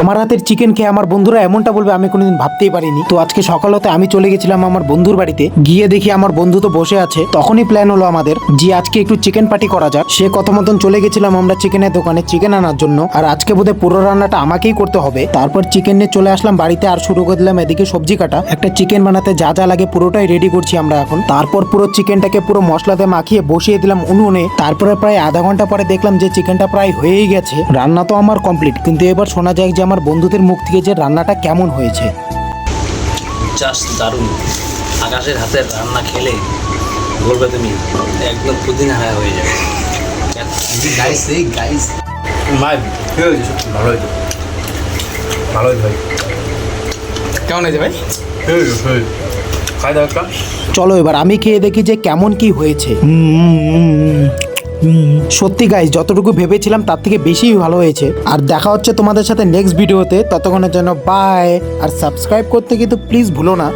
আমার হাতের চিকেন খেয়ে আমার বন্ধুরা এমনটা বলবে আমি কোনোদিন ভাবতেই পারিনি। তো আজকে সকাল হতে আমি চলে গেছিলাম আমার বন্ধুর বাড়িতে। গিয়ে দেখি আমার বন্ধু তো বসে আছে। তখনই প্ল্যান হলো আমাদের যে আজকে একটু চিকেন পার্টি করা যাক। সে কত মতন চলে গেছিলাম আমরা চিকেনের দোকানে চিকেন আনার জন্য। আর আজকে বোধহয় পুরো রান্নাটা আমাকেই করতে হবে। তারপর চিকেন নিয়ে চলে আসলাম বাড়িতে আর শুরু করে দিলাম এদিকে সবজি কাটা। একটা চিকেন বানাতে যা যা লাগে পুরোটাই রেডি করছি আমরা এখন। তারপর পুরো চিকেনটাকে পুরো মশলাতে মাখিয়ে বসিয়ে দিলাম উনুনে। তারপরে প্রায় আধা ঘণ্টা পরে দেখলাম যে চিকেনটা প্রায় হয়েই গেছে। রান্না তো আমার কমপ্লিট কিন্তু এবার শোনা যায় যে আমার বন্ধুদের মুখ থেকে যে রান্নাটা কেমন হয়েছে। জাস্ট দারুণ। আকাশের হাতের রান্না খেলে বলবে তুমি একদম পুদিনা হায়া হয়ে যাবে। গাইস এই গাইস মাই ভালো হয়েছে। ভালো হয়েছে ভাই। কেমন হয়েছে ভাই? চলো এবার আমি খেয়ে দেখি যে কেমন কি হয়েছে। সত্যি গাইজ যতটুকু ভেবেছিলাম তার থেকে বেশি ভালো হয়েছে। আর দেখা হচ্ছে তোমাদের সাথে নেক্সট ভিডিওতে ততক্ষণের জন্য বাই আর সাবস্ক্রাইব করতে কিন্তু প্লিজ ভুলো না।